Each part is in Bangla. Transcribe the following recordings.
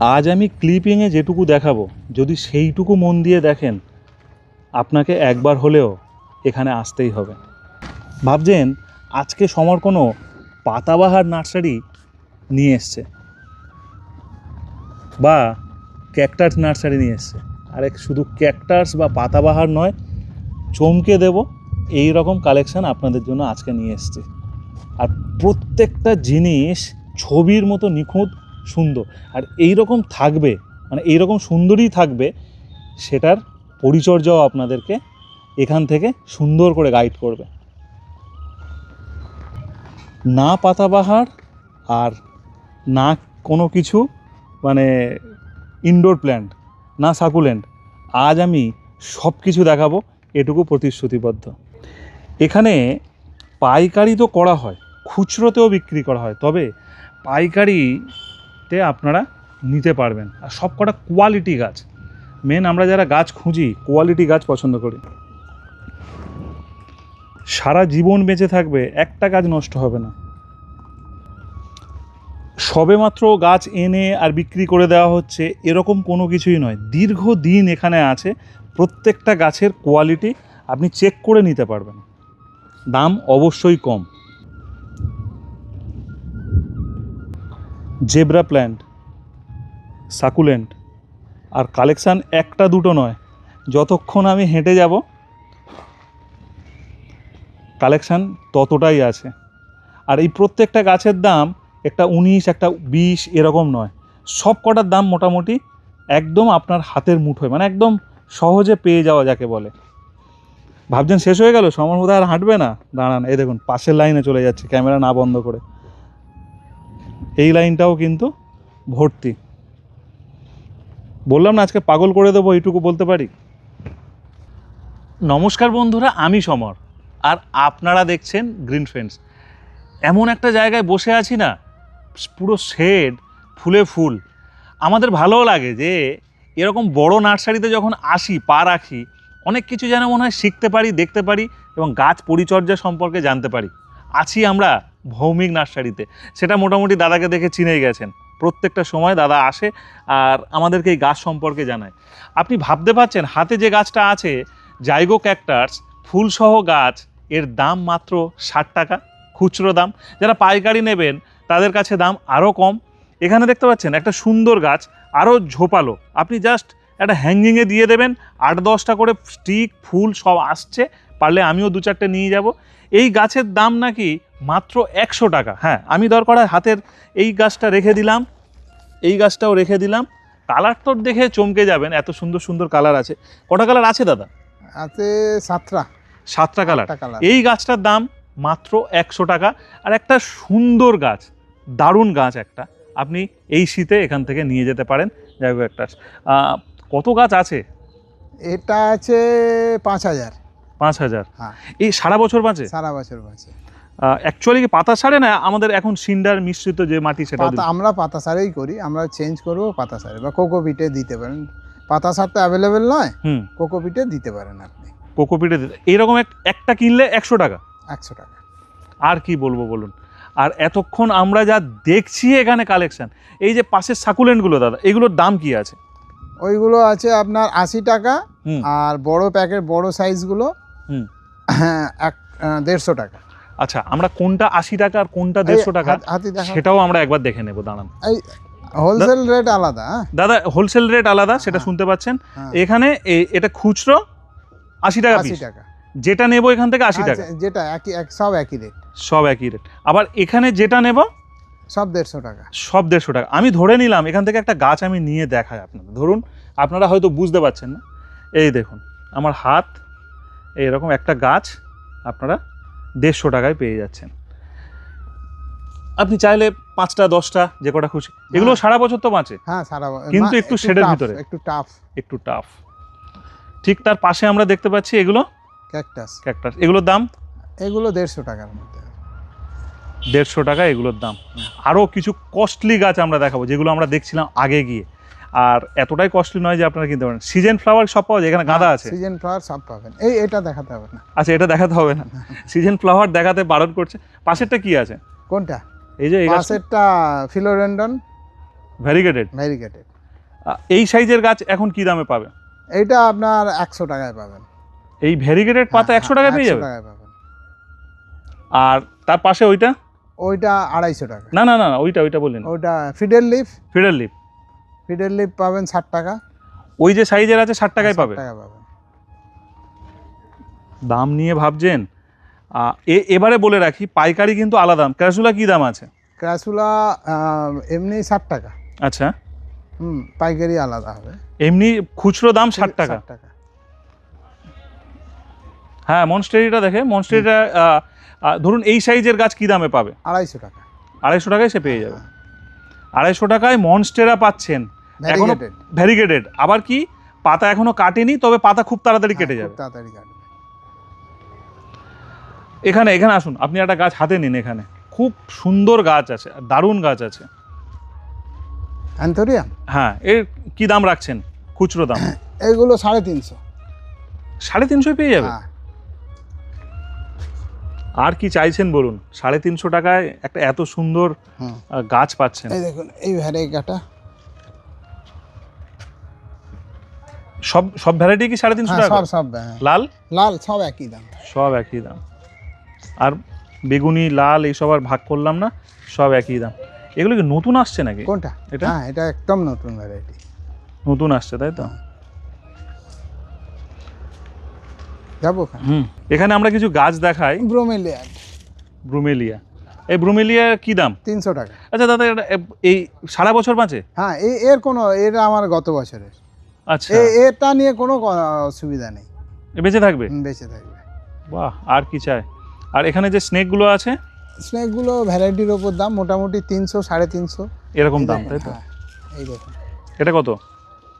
আজ আমি ক্লিপিংয়ে যেটুকু দেখাবো, যদি সেইটুকু মন দিয়ে দেখেন, আপনাকে একবার হলেও এখানে আসতেই হবে। ভাবছেন, আজকে সমর কোনো পাতাবাহার নার্সারি নিয়ে এসছে, বা ক্যাকটাস নার্সারি নিয়ে এসছে। আরে, শুধু ক্যাকটাস বা পাতাবাহার নয়, চমকে দেব, এই রকম কালেকশন আপনাদের জন্য আজকে নিয়ে এসছে। আর প্রত্যেকটা জিনিস ছবির মতো নিখুঁত সুন্দর। আর এই রকম থাকবে মানে এই রকম সুন্দরই থাকবে, সেটার পরিচর্যাও আপনাদেরকে এখান থেকে সুন্দর করে গাইড করবে। না পাতাবাহার আর না কোনো কিছু মানে ইনডোর প্ল্যান্ট না সাকুলেন্ট আজ আমি সব কিছু দেখাবো, এটুকু প্রতিশ্রুতিবদ্ধ। এখানে পাইকারি তো করা হয়, খুচরোতেও বিক্রি করা হয়, তবে পাইকারিতে আপনারা নিতে পারবেন। আর সব কটা কোয়ালিটি গাছ। মেন আমরা যারা গাছ খুঁজি কোয়ালিটি গাছ পছন্দ করি। সারা জীবন বেঁচে থাকবে, একটা গাছ নষ্ট হবে না। সবেমাত্র গাছ এনে আর বিক্রি করে দেওয়া হচ্ছে, এরকম কোনো কিছুই নয়। দীর্ঘ দিন এখানে আছে, প্রত্যেকটা গাছের কোয়ালিটি আপনি চেক করে নিতে পারবেন। দাম অবশ্যই কম। জেব্রা প্ল্যান্ট, সাকুলেন্ট আর কালেকশান একটা দুটো নয়। যতক্ষণ আমি হেঁটে যাব, কালেকশান ততটাই আছে। আর এই প্রত্যেকটা গাছের দাম একটা উনিশ, একটা বিশ এরকম নয়। সব কটার দাম মোটামুটি একদম আপনার হাতের মুঠোয় মানে একদম সহজে পেয়ে যাওয়া যাকে বলে। ভাবছেন শেষ হয়ে গেল? সমর বোধহয় আর হাঁটবে না? দাঁড়ান, এই দেখুন, পাশের লাইনে চলে যাচ্ছে, ক্যামেরা না বন্ধ করে। এই লাইনটাও কিন্তু ভর্তি। বললাম না, আজকে পাগল করে দেবো, এইটুকু বলতে পারি? নমস্কার বন্ধুরা, আমি সমর, আর আপনারা দেখছেন গ্রিন ফ্রেন্ডস এমন একটা জায়গায় বসে আছি না, পুরো শেড ফুলে ফুল। আমাদের ভালোও লাগে যে, এরকম বড় নার্সারিতে যখন আসি, পা রাখি, অনেক কিছু যেন মনে হয় শিখতে পারি, দেখতে পারি, এবং গাছ পরিচর্যা সম্পর্কে জানতে পারি। আছি আমরা ভৌমিক নার্সারিতে। সেটা মোটামুটি দাদাকে দেখে চিনেই গেছেন। প্রত্যেকটা সময় দাদা আসে আর আমাদেরকে এই গাছ সম্পর্কে জানায়। আপনি ভাবতে পারছেন হাতে যে গাছটা আছে, জাইগো ক্যাক্টার্স ফুলসহ গাছ, এর দাম মাত্র ষাট টাকা, খুচরো দাম। যারা পাইকারি নেবেন, তাদের কাছে দাম আরও কম। এখানে দেখতে পাচ্ছেন একটা সুন্দর গাছ আরও ঝোপালো। আপনি জাস্ট একটা হ্যাঙ্গিংয়ে দিয়ে দেবেন, আট দশটা করে স্টিক, ফুল সব আসছে, পারলে আমিও দু চারটে নিয়ে যাব। এই গাছের দাম নাকি মাত্র একশো টাকা। হ্যাঁ আমি দরকার হয় হাতের এই গাছটা রেখে দিলাম। এই গাছটাও রেখে দিলাম। কালার তো দেখে চমকে যাবেন এত সুন্দর সুন্দর কালার আছে। কটা কালার আছে দাদা? আছে সাতটা। সাতটা কালার। কালার। এই গাছটার দাম মাত্র একশো টাকা। আর একটা সুন্দর গাছ দারুণ গাছ একটা। আপনি এই শীতে এখান থেকে নিয়ে যেতে পারেন। যাই হোক একটা কত গাছ আছে? এটা আছে পাঁচ হাজার। পাঁচ হাজার। হ্যাঁ। এই সারা বছর বাঁচে? সারা বছর বাঁচে। অ্যাকচুয়ালি কি পাতা সারে না আমাদের এখন সিন্ডার মিশ্রিত যে মাটি সেটা আমরা পাতা সারেই করি আমরা চেঞ্জ করব পাতা সারে বা কোকোপিটে দিতে পারেন। পাতা সার তো অ্যাভেলেবেল নয় হুম। কোকোপিটে দিতে পারেন আপনি। কোকোপিটে দিতে এইরকম একটা কিনলে একশো টাকা। একশো টাকা। আর কি বলব বলুন? আর এতক্ষণ আমরা যা দেখছি এখানে কালেকশন এই যে পাশের সাকুলেন্টগুলো দাদা এগুলোর দাম কি আছে? ওইগুলো আছে আপনার আশি টাকা আর বড় প্যাকেট বড় সাইজগুলো হুম। এক দেড়শো টাকা। আচ্ছা আমরা কোনটা আশি টাকা আর কোনটা দেড়শো টাকা সেটাও আমরা একবার দেখে নেব দাঁড়ান। হোলসেল রেট আলাদা হ্যাঁ? দাদা হোলসেল রেট আলাদা সেটা হ্যাঁ। শুনতে পাচ্ছেন। হ্যাঁ। এখানে এটা খুচরো আশি টাকা আশি টাকা। যেটা নেব এখান থেকে আশি হ্যাঁ, টাকা। যেটা একই এক সব একই রেট সব একই রেট আবার এখানে যেটা নেব? সব দেড়শো টাকা। সব দেড়শো টাকা। আমি ধরে নিলাম এখান থেকে একটা গাছ আমি নিয়ে দেখাই আপনাদের। ধরুন আপনারা হয়তো বুঝতে পারছেন না। এই দেখুন আমার হাত এইরকম একটা গাছ আপনারা দেড়শো টাকায় পেয়ে যাচ্ছেন। আপনি চাইলে পাঁচটা দশটা যে কটা খুশি এগুলো হ্যাঁ। সারা বছর তো বাঁচে। হ্যাঁ সারা কিন্তু একটু শেডের ভিতরে। একটু টাফ একটু টাফ ঠিক তার পাশে আমরা দেখতে পাচ্ছি এগুলো? ক্যাকটাস ক্যাকটাস এগুলোর দাম? এগুলো দেড়শো টাকার মধ্যে। দেড়শো টাকা এগুলোর দাম। আরও কিছু কস্টলি গাছ আমরা দেখাবো যেগুলো আমরা দেখছিলাম আগে গিয়ে। আর এতটাই কস্টলি নয় যে আপনারা কিনতে পারেন। সিজন ফ্লাওয়ার সব পাওয়া যায় এখানে গাঁদা আছে। সিজন ফ্লাওয়ার সব পাবেন এই এটা দেখাতে হবে না। আচ্ছা এটা দেখাতে হবে না। সিজন ফ্লাওয়ার দেখাতে বারণ করছে। পাশেরটা কি আছে? কোনটা? এই যে পাশেরটা ফিলোরেন্ডন। ভ্যারিগেটেড ভ্যারিগেটেড এই সাইজের গাছ এখন কি দামে পাবে এইটা আপনার একশো টাকায় পাবেন। এই ভ্যারিগেটেড পাতা হ্যাঁ, একশো টাকায় পেয়ে যাবে? আর তার পাশে ওইটা? ওইটা আড়াইশো টাকা। না না না ওইটা ওইটা বললেন। ওইটা ফিডেল লিফ ফিডেল লিপ ফিডের পাবেন ষাট টাকা। ওই যে সাইজের আছে ষাট টাকায় পাবে টাকা পাবেন। দাম নিয়ে ভাবছেন? এবারে বলে রাখি পাইকারি কিন্তু আলাদা দাম ক্রাসুলা কি দাম আছে? ক্রাসুলা এমনি ষাট টাকা। আচ্ছা। হুম পাইকারি আলাদা হবে। এমনি খুচরো দাম ষাট টাকা। 60 টাকা। হ্যাঁ মনস্টেরিটা দেখে মনস্টেরিটা ধরুন এই সাইজের গাছ কি দামে পাবে? আড়াইশো টাকা। আড়াইশো টাকায় সে পেয়ে যাবে। আড়াইশো টাকায় মনস্টেরা পাচ্ছেন এখনও ভ্যারিগেটেড আবার কি? পাতা এখনও কাটেনি তবে পাতা খুব তাড়াতাড়ি কেটে যাবে। তাড়াতাড়ি কাটবে। এখানে এখানে আসুন আপনি একটা গাছ হাতে নিন এখানে। খুব সুন্দর গাছ আছে দারুণ গাছ আছে। অ্যান্থোরিয়াম হ্যাঁ এর কি দাম রাখছেন? খুচরো দাম? এইগুলো সাড়ে তিনশো। সাড়ে তিনশোয় পেয়ে যাবে? হ্যাঁ। আর কি চাইছেন বলুন? সাড়ে তিনশো টাকায় একটা এত সুন্দর গাছ পাচ্ছেন। এই দেখুন এই ভ্যারাইগাটা সব সব ভ্যারাইটি কি সাড়ে তিনশো হ্যাঁ টাকা সব হ্যাঁ। লাল? লাল সব একই দাম। সব একই দাম। আর বেগুনি লাল এইসব আর ভাগ করলাম না সব একই দাম। এগুলো কি নতুন আসছে নাকি? কোনটা? এটা? হ্যাঁ এটা একদম নতুন ভ্যারাইটি নতুন আসছে তাই তো? যাব হুম। এখানে আমরা কিছু গাছ দেখাই। ব্রোমেলিয়ান ব্রুমেলিয়া। এই ব্রুমেলিয়া কি দাম? তিনশো টাকা। আচ্ছা দাদা এই সারা বছর বাঁচে? হ্যাঁ এই এর কোনো এটা আমার গত বছরের। আচ্ছা। এটা নিয়ে কোনো অসুবিধা নেই। বেঁচে থাকবে? বেঁচে থাকবে। বাহ আর কি চাই? আর এখানে যে স্নেকগুলো আছে? স্নেকগুলো ভ্যারাইটির ওপর দাম মোটামুটি তিনশো সাড়ে তিনশো। এরকম দাম তাই তো? হ্যাঁ, এই দেখুন। এটা কত?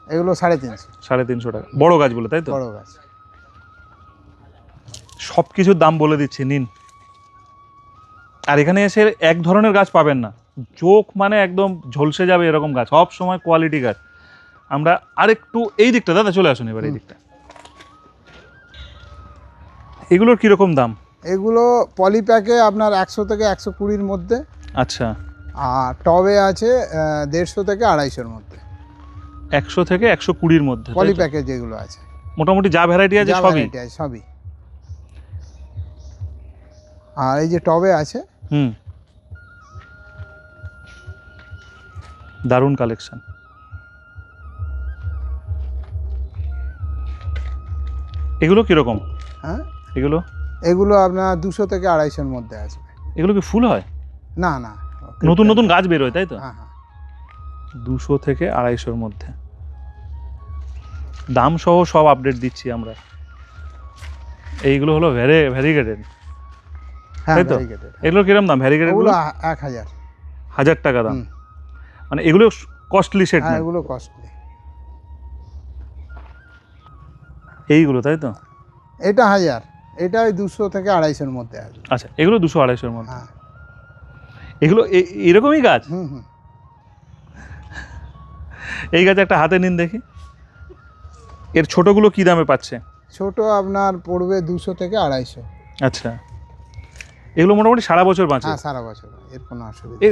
এগুলো সাড়ে তিনশো। সাড়ে তিনশো টাকা। বড় গাছগুলো তাই তো? বড় গাছ। সব কিছুর দাম বলে দিচ্ছি নিন। আর এখানে এসে এক ধরনের গাছ পাবেন না। চোখ মানে একদম ঝলসে যাবে এরকম গাছ। সব সময় কোয়ালিটি গাছ। আমরা আরেকটু এই দিকটা দাদা চলে আসুন এবার এই দিকটা। এগুলোর কীরকম দাম? এগুলো পলিপ্যাকে আপনার একশো থেকে একশো কুড়ির মধ্যে। আচ্ছা। আর টবে আছে দেড়শো থেকে আড়াইশোর মধ্যে। একশো থেকে একশো কুড়ির মধ্যে তাই তো? পলিপ্যাকে যেগুলো আছে। মোটামুটি যা ভ্যারাইটি আছে সবই? সবই। আর এই যে টবে আছে হুম। দারুণ কালেকশন এগুলো কীরকম? হ্যাঁ? এগুলো? এগুলো আপনার দুশো থেকে আড়াইশোর মধ্যে আসবে। এগুলো কি ফুল হয়? না না। নতুন নতুন গাছ বেরোয় তাই তো? হ্যাঁ হ্যাঁ। দুশো থেকে আড়াইশোর মধ্যে। দাম সহ সব আপডেট দিচ্ছি আমরা। এইগুলো হলো ভ্যারি ভ্যারিগেটেড হ্যাঁ তাই তো? এগুলো কিরম দাম? ভ্যারিগেটেড এক হাজার। হাজার টাকা দাম। মানে এগুলো কস্টলি সেট হ্যাঁ এগুলো কস্টলি এইগুলো তাই তো? এটা হাজার। এটা ওই দুশো থেকে আড়াইশোর মধ্যে আসবে আচ্ছা এগুলো দুশো আড়াইশোর মধ্যে? হ্যাঁ। এগুলো এরকমই গাছ? হুম হুম। এই গাছ একটা হাতে নিন দেখি। এর ছোটগুলো কি দামে পাচ্ছে? ছোট আপনার পড়বে দুশো থেকে আড়াইশো। আচ্ছা। এগুলো মোটামুটি সারা বছর বাঁচে? হ্যাঁ সারা বছর। এর কোনো অসুবিধা এ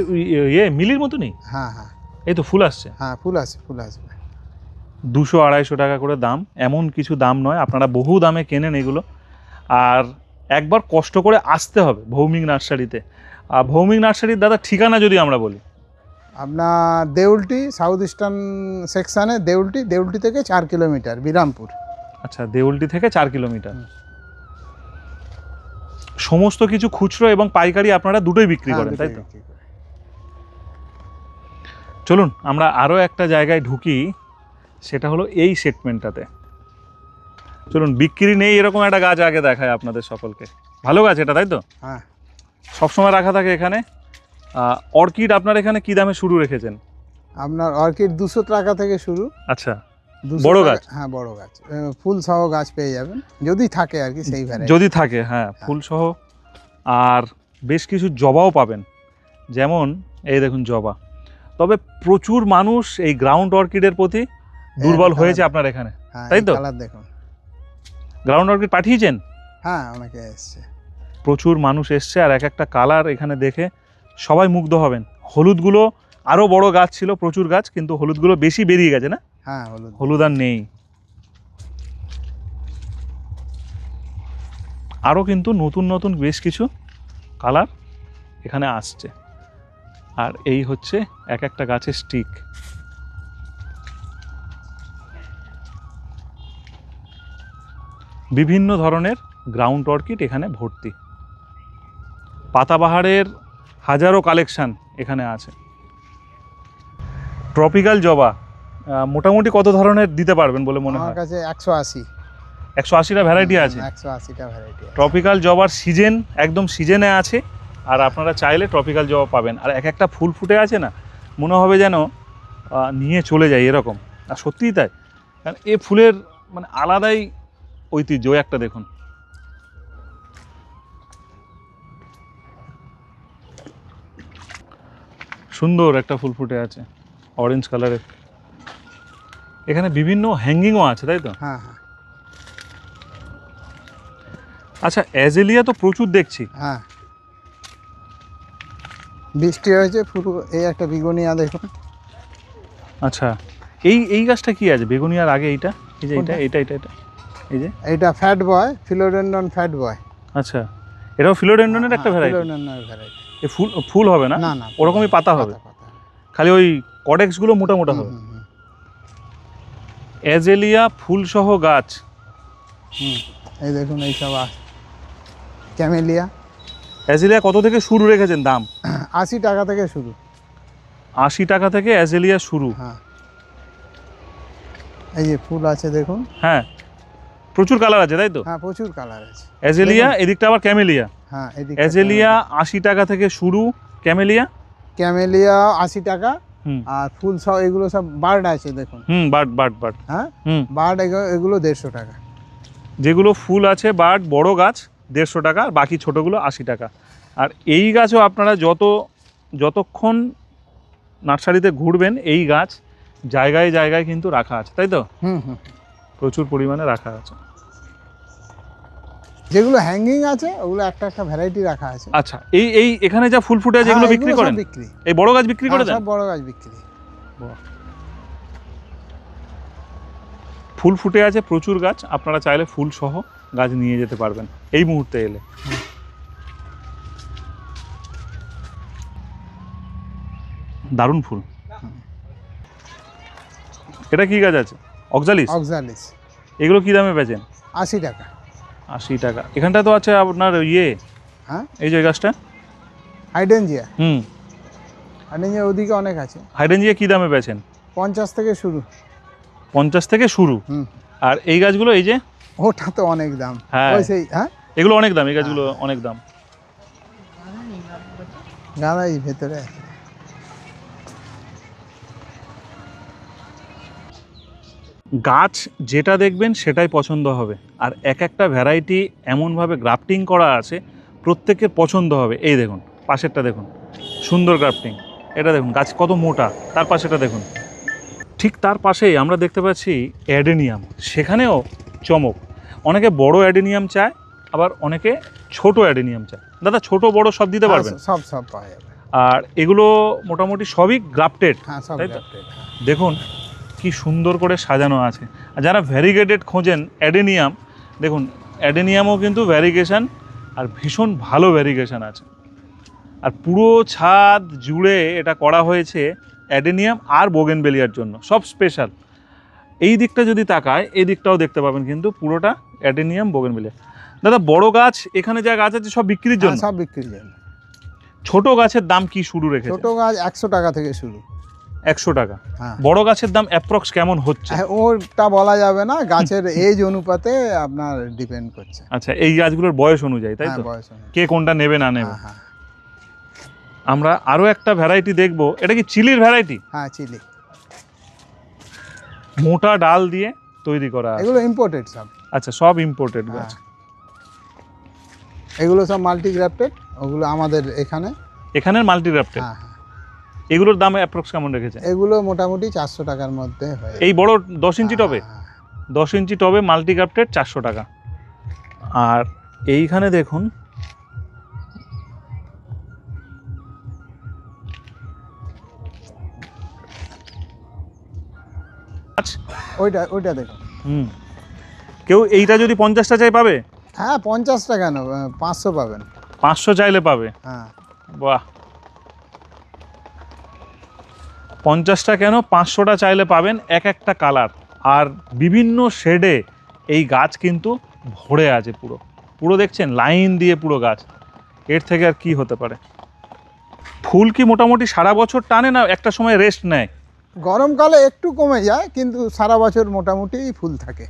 ইয়ে মিলির মতনই? হ্যাঁ হ্যাঁ। এই তো ফুল আসছে। হ্যাঁ ফুল আসছে ফুল আসবে। দুশো আড়াইশো টাকা করে দাম। এমন কিছু দাম নয় আপনারা বহু দামে কেনেন এগুলো। আর একবার কষ্ট করে আসতে হবে ভৌমিক নার্সারিতে। আর ভৌমিক নার্সারির দাদা ঠিকানা যদি আমরা বলি। আপনার দেউলটি সাউথ ইস্টার্ন সেকশানে দেউলটি দেউলটি থেকে চার কিলোমিটার বিরামপুর। আচ্ছা দেউলটি থেকে চার কিলোমিটার। সমস্ত কিছু খুচরো এবং পাইকারি আপনারা দুটোই বিক্রি হ্যাঁ, করেন তাই তো? চলুন আমরা আরও একটা জায়গায় ঢুকি। সেটা হলো এই সেগমেন্টটাতে চলুন বিক্রি নেই এরকম একটা গাছ আগে দেখায় আপনাদের সকলকে। ভালো গাছ এটা তাই তো? হ্যাঁ। সবসময় রাখা থাকে এখানে। অর্কিড আপনার এখানে কি দামে শুরু রেখেছেন? আপনার অর্কিড দুশো টাকা থেকে শুরু। আচ্ছা 200 বড় গাছ? হ্যাঁ বড় গাছ। ফুল সহ গাছ পেয়ে যাবেন। যদি থাকে আর কি সেই যদি থাকে হ্যাঁ ফুল সহ। আর বেশ কিছু জবাও পাবেন। যেমন এই দেখুন জবা। তবে প্রচুর মানুষ এই গ্রাউন্ড অর্কিডের প্রতি দুর্বল হয়েছে আপনার এখানে হ্যাঁ তাই তো? কালার দেখুন। গ্রাউন্ড অর্কিড পাঠিয়েছেন? হ্যাঁ অনেকে এসছে। প্রচুর মানুষ এসছে আর এক একটা কালার এখানে দেখে সবাই মুগ্ধ হবেন। হলুদগুলো আরও বড় গাছ ছিল প্রচুর গাছ কিন্তু হলুদগুলো বেশি বেরিয়ে গেছে না? হ্যাঁ হলুদ। হলুদ আর নেই। আরও কিন্তু নতুন নতুন বেশ কিছু কালার এখানে আসছে। আর এই হচ্ছে এক একটা গাছের স্টিক বিভিন্ন ধরনের গ্রাউন্ড অর্কিড এখানে ভর্তি। পাতাবাহারের হাজারো কালেকশান এখানে আছে। ট্রপিক্যাল জবা মোটামুটি কত ধরনের দিতে পারবেন বলে মনে আমার হয় কাছে একশো আশি। একশো আশিটা ভ্যারাইটি আছে? একশো আশিটা ভ্যারাইটি ট্রপিক্যাল জবার সিজন একদম সিজনে আছে আর আপনারা চাইলে ট্রপিক্যাল জবা পাবেন। আর এক একটা ফুল ফুটে আছে না মনে হবে যেন নিয়ে চলে যায় এরকম। আর সত্যিই তাই। কারণ এ ফুলের মানে আলাদাই ঐতিহ্য ওই একটা দেখুন। সুন্দর একটা ফুল ফুটে আছে অরেঞ্জ কালারের এখানে বিভিন্ন হ্যাঙ্গিংও আছে তাই তো? হ্যাঁ হ্যাঁ। আচ্ছা অ্যাজেলিয়া তো প্রচুর দেখছি। হ্যাঁ। বৃষ্টি হয়েছে পুরো এই একটা বিগনিয়া দেখুন। আচ্ছা এই এই গাছটা কি আছে? বেগুনিয়ার আগে এইটা? এই যে এইটা এটা এটা এটা এই যে? এইটা fat boy philodendron fat boy আচ্ছা এটাও ফিলোডেন্ডনের একটা ভ্যারাইটি ফিলোডেন্ডনের ভ্যারাইটি এ ফুল ফুল হবে না? না না ওরকমই পাতা হবে। খালি ওই কডেক্সগুলো মোটা মোটা হবে? অ্যাজেলিয়া ফুলসহ গাছ। হুম। এই দেখুন এইসব ক্যামেলিয়া অ্যাজেলিয়া কত থেকে শুরু রেখেছেন দাম? আশি টাকা থেকে শুরু। আশি টাকা থেকে অ্যাজেলিয়া শুরু। হ্যাঁ। এই যে ফুল আছে দেখুন। হ্যাঁ। প্রচুর কালার আছে তাই তো? হ্যাঁ প্রচুর কালার আছে। অ্যাজেলিয়া এদিকটা আবার ক্যামেলিয়া হ্যাঁ এদিক অ্যাজেলিয়া আশি টাকা থেকে শুরু। ক্যামেলিয়া ক্যামেলিয়া আশি টাকা। আর ফুল সব এগুলো সব বার্ড আছে দেখুন। হুম বাট বার্ড বাট হ্যাঁ? হুম। বার্ড এগুলো দেড়শো টাকা। যেগুলো ফুল আছে বার্ড বড় গাছ দেড়শো টাকা আর বাকি ছোটোগুলো আশি টাকা। আর এই গাছও আপনারা যত যতক্ষণ নার্সারিতে ঘুরবেন এই গাছ জায়গায় জায়গায় কিন্তু রাখা আছে তাই তো? হুম হুম। প্রচুর পরিমাণে রাখা আছে। যেগুলো হ্যাঙ্গিং আছে ওগুলো একটা একটা ভ্যারাইটি রাখা আছে। আচ্ছা এই এই এখানে যা ফুল ফুটে আছে হ্যাঁ, এগুলো বিক্রি করেন? বিক্রি। এই বড় গাছ বিক্রি করে হ্যাঁ, দেন? সব বড় গাছ বিক্রি। ফুল ফুটে আছে প্রচুর গাছ আপনারা চাইলে ফুল সহ গাছ নিয়ে যেতে পারবেন এই মুহূর্তে এলে। দারুণ ফুল। এটা কি গাছ আছে? অক্সালিস অক্সালিস এগুলো কি দামে বেচেন? আশি টাকা। আশি টাকা। এখানটা তো আছে আপনার ইয়ে। হ্যাঁ? এই যে গাছটা? হাইডেনজিয়া হুম। হাইডেনজিয়া ওদিকে অনেক আছে। হাইডেনজিয়া কি দামে বেচেন? পঞ্চাশ থেকে শুরু। পঞ্চাশ থেকে শুরু? হুম। আর এই গাছগুলো এই যে? ওটা তো অনেক দাম। হ্যাঁ। সেই হ্যাঁ? এগুলো অনেক দাম এই গাছগুলো অনেক দাম। গাঁদা এই ভেতরে আছে। গাছ যেটা দেখবেন সেটাই পছন্দ হবে। আর এক একটা ভ্যারাইটি এমনভাবে গ্রাফটিং করা আছে প্রত্যেকের পছন্দ হবে। এই দেখুন পাশেরটা দেখুন সুন্দর গ্রাফটিং এটা দেখুন গাছ কত মোটা তার পাশেটা দেখুন। ঠিক তার পাশেই আমরা দেখতে পাচ্ছি অ্যাডেনিয়াম। সেখানেও চমক। অনেকে বড় অ্যাডেনিয়াম চায় আবার অনেকে ছোট অ্যাডেনিয়াম চায়। দাদা ছোট বড় সব দিতে পারবেন? হ্যাঁ, সব সব পাওয়া যাবে। আর এগুলো মোটামুটি সবই গ্রাফটেড হ্যাঁ হ্যাঁ। দেখুন কি সুন্দর করে সাজানো আছে। আর যারা ভ্যারিগেটেড খোঁজেন অ্যাডেনিয়াম দেখুন অ্যাডেনিয়ামও কিন্তু ভ্যারিগেশন আর ভীষণ ভালো ভ্যারিগেশন আছে। আর পুরো ছাদ জুড়ে এটা করা হয়েছে অ্যাডেনিয়াম আর বোগেনবেলিয়ার জন্য সব স্পেশাল এই দিকটা যদি তাকায় এই দিকটাও দেখতে পাবেন কিন্তু পুরোটা অ্যাডেনিয়াম বোগেনবেলিয়া দাদা বড় গাছ এখানে যা গাছ আছে সব বিক্রির জন্য? হ্যাঁ, সব বিক্রির জন্য। ছোট গাছের দাম কি শুরু রেখে ছোট গাছ একশো টাকা থেকে শুরু। একশো টাকা। হ্যাঁ। বড় গাছের দাম অ্যাপ্রক্স কেমন হচ্ছে? হ্যাঁ, ওটা বলা যাবে না গাছের এজ অনুপাতে আপনার ডিপেন্ড করছে। আচ্ছা এই গাছগুলোর বয়স অনুযায়ী তাই হ্যাঁ তো? বয়স কে কোনটা নেবে না নেবে? আমরা আরও একটা ভ্যারাইটি দেখব। এটা কি চিলির ভ্যারাইটি হ্যাঁ চিলি। মোটা ডাল দিয়ে তৈরি করা। এগুলো ইম্পোর্টেড সব। আচ্ছা সব ইম্পোর্টেড গাছ। এগুলো সব মাল্টি গ্রাফটেড ওগুলো আমাদের এখানে। এখানের মাল্টিগ্রাফটেড হ্যাঁ। এগুলোর দাম অ্যাপ্রক্স কেমন রেখেছে? এগুলো মোটামুটি চারশো টাকার মধ্যে এই বড় দশ ইঞ্চি টবে? হ্যাঁ। দশ ইঞ্চি টবে মাল্টি চারশো টাকা। আর এইখানে দেখুন ওইটা ওইটা দেখুন। হুম। কেউ এইটা যদি পঞ্চাশটা চাই পাবে? হ্যাঁ পঞ্চাশটা কেন পাঁচশো পাবেন। পাঁচশো চাইলে পাবে? হ্যাঁ। বাহ। পঞ্চাশটা কেন পাঁচশোটা চাইলে পাবেন এক একটা কালার। আর বিভিন্ন শেডে এই গাছ কিন্তু ভরে আছে পুরো। পুরো দেখছেন, লাইন দিয়ে পুরো গাছ। এর থেকে আর কি হতে পারে? ফুল কি মোটামুটি সারা বছর টানে না একটা সময় রেস্ট নেয়? গরমকালে একটু কমে যায়, কিন্তু সারা বছর মোটামুটি ফুল থাকে।